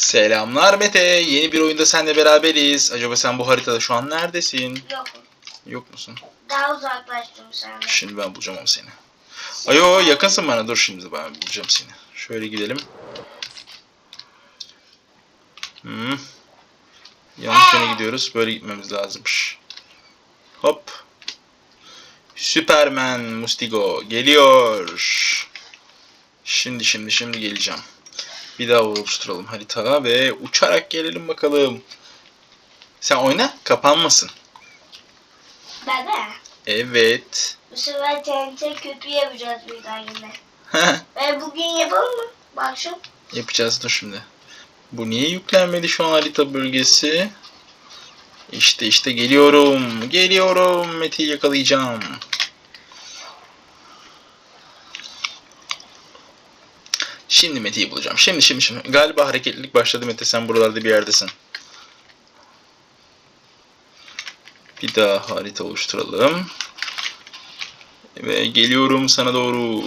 Selamlar Mete. Yeni bir oyunda seninle beraberiz. Acaba sen bu haritada şu an neredesin? Yok. Yok musun? Daha uzaklaştım senden. Şimdi ben bulacağım ama seni. Ayo yakınsın bana. Dur şimdi ben bulacağım seni. Şöyle gidelim. Hmm. Yanlış yöne gidiyoruz. Böyle gitmemiz lazımmış. Hop. Superman Mustigo geliyor. Şimdi şimdi şimdi geleceğim. Bir daha oluşturalım harita ve uçarak gelelim bakalım. Sen oyna kapanmasın. Bebe. Evet. Bu sefer TNT köpüğü yapacağız bir daha yine. Ve bugün yapalım mı? Bak şu. Yapacağız dur şimdi. Bu niye yüklenmedi şu an harita bölgesi? İşte işte geliyorum. Geliyorum. Mete'yi yakalayacağım. Şimdi Mete'yi bulacağım. Şimdi şimdi şimdi. Galiba hareketlilik başladı Mete. Sen buralarda bir yerdesin. Bir daha harita oluşturalım. Ve geliyorum sana doğru.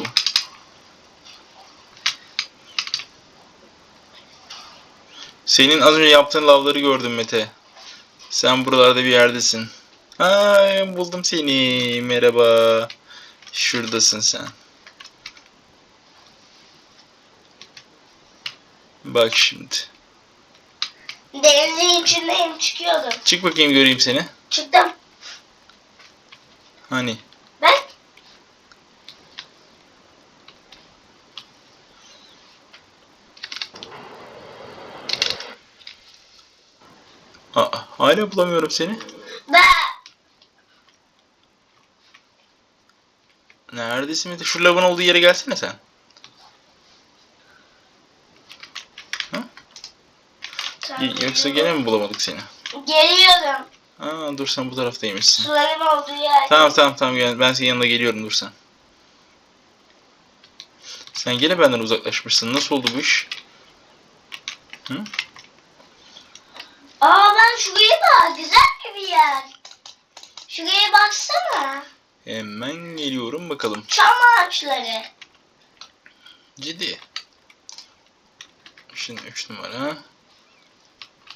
Senin az önce yaptığın lavları gördüm Mete. Sen buralarda bir yerdesin. Ay buldum seni. Merhaba. Şuradasın sen. Bak şimdi. Denizin içindeyim çıkıyordum. Çık bakayım göreyim seni. Çıktım. Hani? Bak. Aa, hala bulamıyorum seni. Be. Neredesin Mete? Şu lavın olduğu yere gelsene sen. Yoksa gene mi bulamadık seni? Geliyorum. Aa dur sen bu taraftaymışsın. Suların olduğu yer. Tamam tamam tamam gel. Ben senin yanına geliyorum dur sen. Sen gene benden uzaklaşmışsın. Nasıl oldu bu iş? Aa ben şuraya bak. Güzel bir yer. Şuraya baksana. Hemen geliyorum bakalım. Çam ağaçları. Ciddi. Şimdi 3 numara.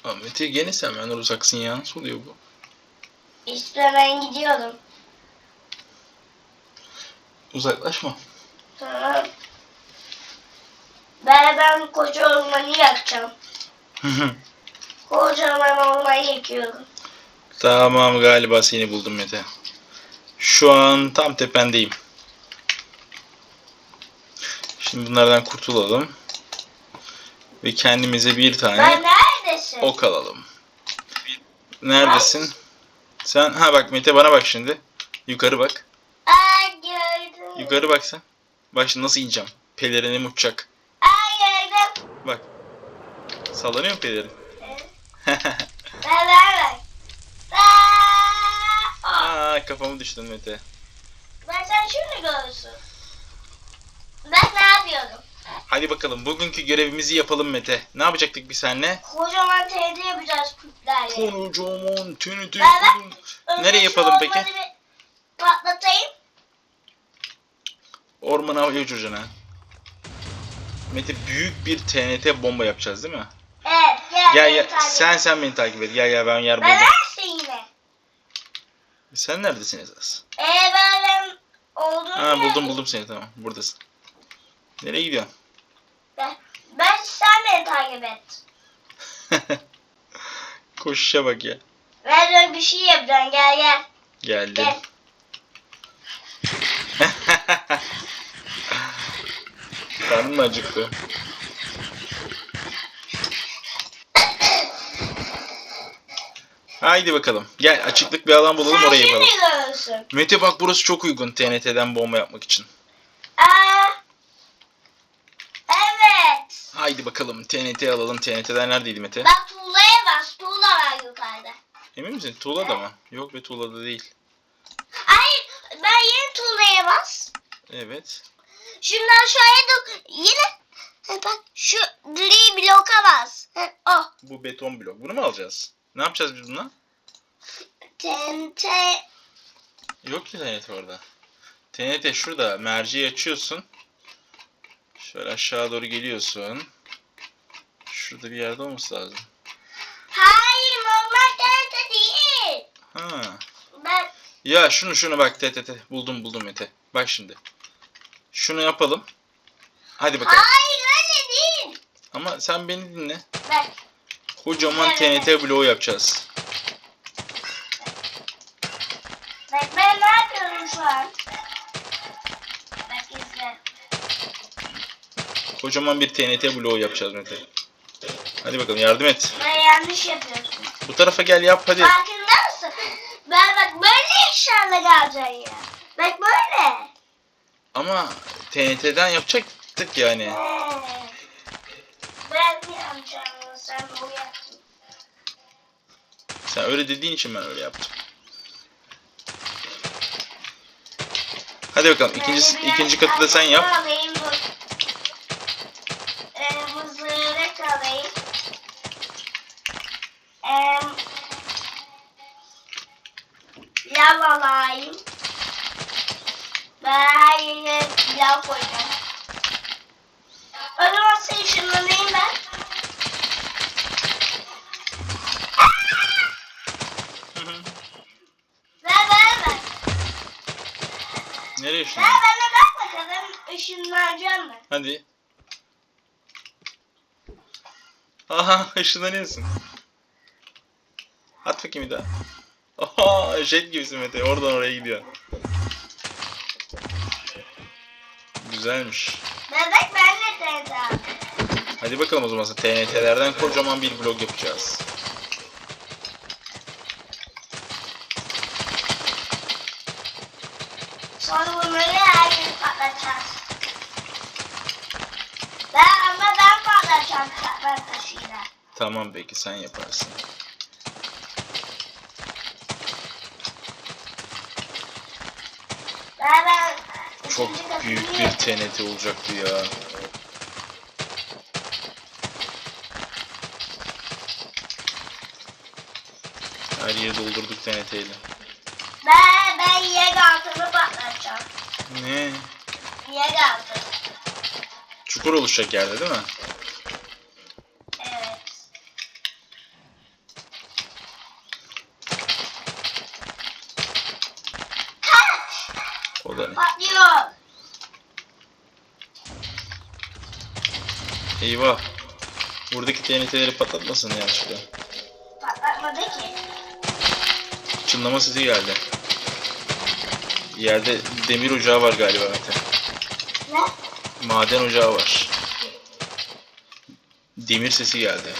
Aa, Mete gene sen benden uzaksın ya. Nasıl oluyor bu? İşte ben gidiyorum. Uzaklaşma. Tamam. Ben, ben koca ormanı yakacağım. Kocaman ormanı yakıyorum. tamam galiba seni buldum Mete. Şu an tam tependeyim. Şimdi bunlardan kurtulalım. Ve kendimize bir tane Ben neredesin? ok alalım. Neredesin? Sen ha bak Mete bana bak şimdi. Yukarı bak. Aa gördüm. Yukarı bak sen. Bak şimdi nasıl ineceğim. Pelerinim uçacak. Aa gördüm. Bak. Sallanıyor mu pelerin? Ben ben bak. Aa, aa. Aa kafamı düştün Mete. Ben sen şimdi görürsün. Ben ne yapıyordum? Hadi bakalım bugünkü görevimizi yapalım Mete. Ne yapacaktık biz seninle? Kocaman TNT yapacağız küplerle. Kocaman tünütü. Ben. Önce Nereye yapalım peki? Patlatayım. Ormana havaya uçuracaksın ha. Mete büyük bir TNT bomba yapacağız değil mi? Evet gel. Gel gel takip sen sen beni takip et. Gel gel ben yer Ben buldum. neredesin yine? Sen neredesin esas? Ee ben, ben olduğum Ha buldum buldum seni tamam buradasın. Nereye gidiyorsun? Ben, sen beni takip et. Koşuşa bak ya. Ben böyle bir şey yapacağım gel gel. Geldim. Gel. Karnım mı acıktı? Haydi bakalım. Gel açıklık bir alan bulalım sen oraya şimdi yapalım. görürsün. Mete bak burası çok uygun TNT'den bomba yapmak için. Aa, evet. Haydi bakalım TNT alalım. TNT'ler neredeydi Mete? Bak tuğlaya bas. Tuğla var yukarıda. Emin misin? Tuğla'da mı? Yok be Tuğla'da değil. Hayır ben yeni tuğlaya bas. Evet. Şimdi aşağıya da yine Ha, bak şu gri bloka bas. Ha, Oh. Bu beton blok. Bunu mu alacağız? Ne yapacağız biz bununla? TNT. Yok ki TNT orada. TNT şurada. Merceği açıyorsun. Şöyle aşağı doğru geliyorsun. Şurada bir yerde olması lazım. Hayır normal TNT değil. Ha. Ben Ya şunu şunu bak te te. Buldum buldum Mete. Bak şimdi. Şunu yapalım. Hadi bakalım. hayır öyle değil. Ama sen beni dinle. Bak Kocaman Evet. TNT bloğu yapacağız. bak ben ne yapıyorum şu an? Bak izle. Kocaman bir TNT bloğu yapacağız Mete. Hadi bakalım yardım et. Ben yanlış yapıyorsun. Bu tarafa gel yap hadi. Farkında mısın? Ben bak böyle inşallah geleceğim ya. Bak böyle. Ama TNT'den yapacaktık yani. Ben yanlış anladım. Sen o yaptın. Sen öyle dediğin için ben öyle yaptım. Hadi bakalım ikinci, biraz ikinci katı da sen yap. Alayım bu. Ee, mızırık alayım. Ee, lav alayım. Ben her yere lav koyacağım. O zaman sen ışınlanayım ben. Ver ver ver. Nereye Ver şunu? bana bak bakalım ışınlanacağım mı? Hadi. Aha ışınlanıyorsun. At bakayım bir daha. Aha jet gibisin Mete. Oradan oraya gidiyor. Güzelmiş. Bebek benle teyze. Hadi bakalım o zaman TNT'lerden kocaman bir blok yapacağız. Sonra bunları her gün patlatacağız. Ben ama ben patlatacağım katlar taşıyla. Tamam peki sen yaparsın. Ben ben Çok büyük bir. TNT olacaktı ya. Her yeri doldurduk TNT ile. Ben, ben yer altını patlatacağım. Ne? Yer altı. Çukur oluşacak yerde değil mi? Evet. Kaç! O Patlıyor. Eyvah. Buradaki TNT'leri patlatmasın yanlışlıkla. Patlatmadı ki. Çınlama sesi geldi. Yerde demir ocağı var galiba Mete. Ne? Maden ocağı var. Demir sesi geldi.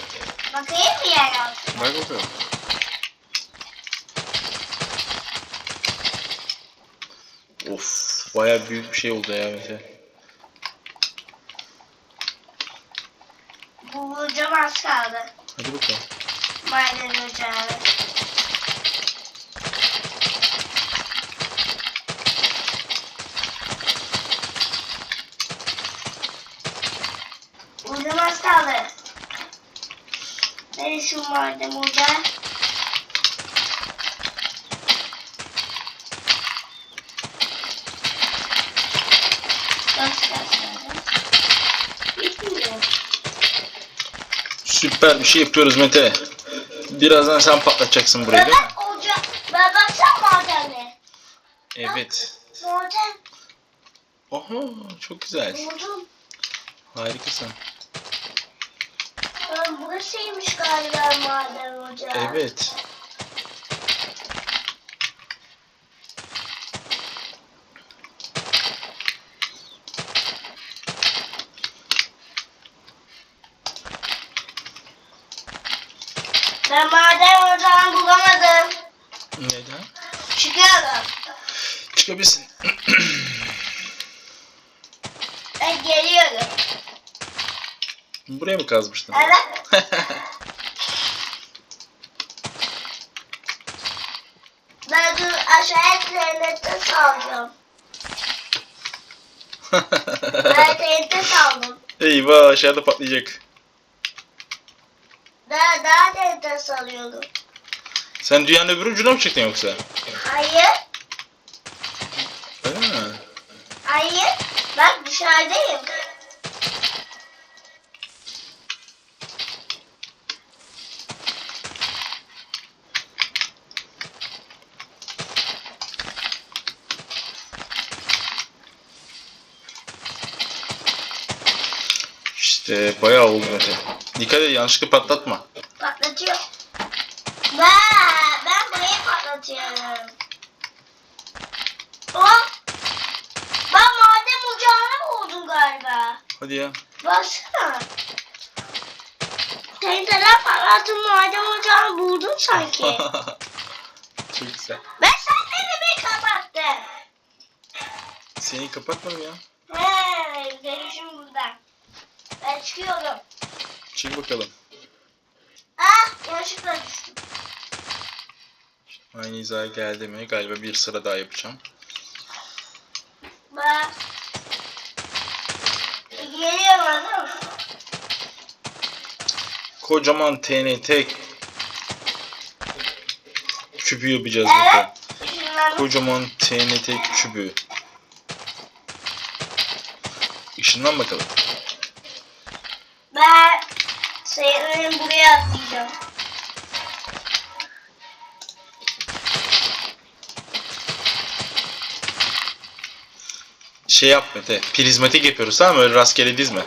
Bakayım mı yer altı? Bak bakalım. Of, baya büyük bir şey oldu ya Mete. Bulacağım az kaldı. Hadi bakalım. Maden ocağı. Bulacağım az kaldı. Nerede şu maden ocağı? Süper bir şey yapıyoruz Mete. Birazdan sen patlatacaksın burayı değil mi? Bebek ocağı. Ben baksana madene. Evet. Maden. Oho, çok güzel. Buldum. Harikasın. Ben burasıymış galiba maden ocağı. Evet. Ben maden ocağını bulamadım. Neden? Çıkıyorum. Çıkabilirsin. Ben geliyorum. Buraya mı kazmıştın? Evet. Ben dur aşağıya TNT saldım. Ben TNT saldım. Eyvah aşağıda patlayacak. Daha, daha da ders alıyordum. Sen dünyanın öbür ucuna mı çıktın yoksa? Hayır. Öyle mi? Hayır. Bak dışarıdayım. İşte bayağı oldu mesela. Dikkat et yanlışlıkla patlatma. Patlatıyor. Ben, ben burayı patlatıyorum. Oh! Ben maden ocağına vurdum galiba. Hadi ya. Baksana. Tencereler patlattım maden ocağını buldum sanki. Çok güzel. ben senden bir kapattım. Seni kapatmadım ya. He, görüşüm buradan. Ben çıkıyorum. Çık bakalım. Ah, yanlışlıkla düştüm. Aynı hizaya geldi mi? Galiba bir sıra daha yapacağım. Bak. Geliyorum hazır mısın? Kocaman TNT kübü yapacağız Evet. Şunları Kocaman TNT kübü. Işından bakalım. ben senin buraya atlayacağım. Şey yap Mete. Prizmatik yapıyoruz tamam mı? Öyle rastgele dizme.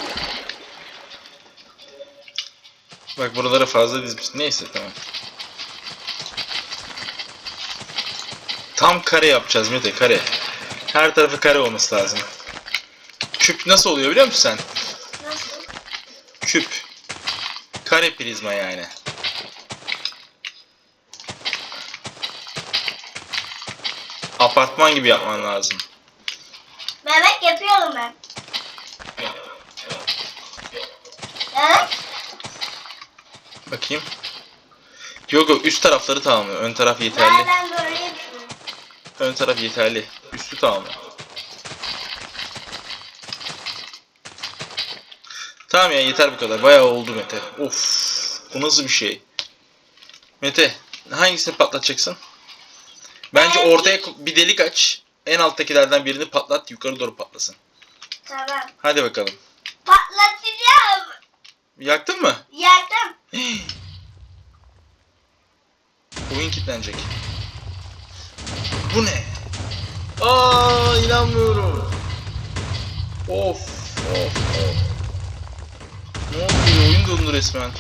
Bak buralara fazla dizmiş. Neyse tamam. Tam kare yapacağız Mete kare. Her tarafı kare olması lazım. Küp nasıl oluyor biliyor musun sen? Nasıl? Küp. Kare prizma yani. Apartman gibi yapman lazım. Bebek yapıyorum ben. Evet. Bakayım. Yok yok üst tarafları tamamlıyor. Ön taraf yeterli. Ben, ben böyle yapıyorum. Ön taraf yeterli. Üstü tamamlıyor. Tamam ya yeter bu kadar. Bayağı oldu Mete. Of. Bu nasıl bir şey? Mete hangisini patlatacaksın? Bence Ben- ortaya bir delik aç. En alttakilerden birini patlat. Yukarı doğru patlasın. Tamam. Hadi bakalım. Patlatacağım. Yaktın mı? Yaktım. Oyun kilitlenecek. Bu ne? Aa inanmıyorum. Of of of. Dondu resmen.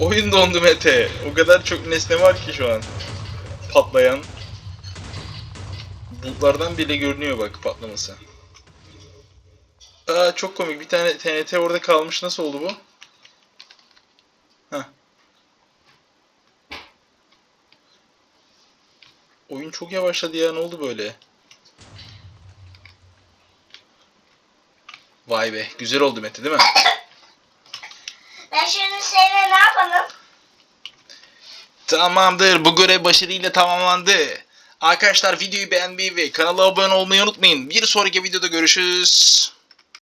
Oyun dondu Mete. O kadar çok nesne var ki şu an. Patlayan. Bulutlardan bile görünüyor bak patlaması. Aa çok komik. Bir tane TNT orada kalmış. Nasıl oldu bu? Heh. Oyun çok yavaşladı ya. Ne oldu böyle? Vay be. Güzel oldu Mete değil mi? Ben şimdi seninle ne yapalım? Tamamdır. Bu görev başarıyla tamamlandı. Arkadaşlar videoyu beğenmeyi ve kanala abone olmayı unutmayın. Bir sonraki videoda görüşürüz.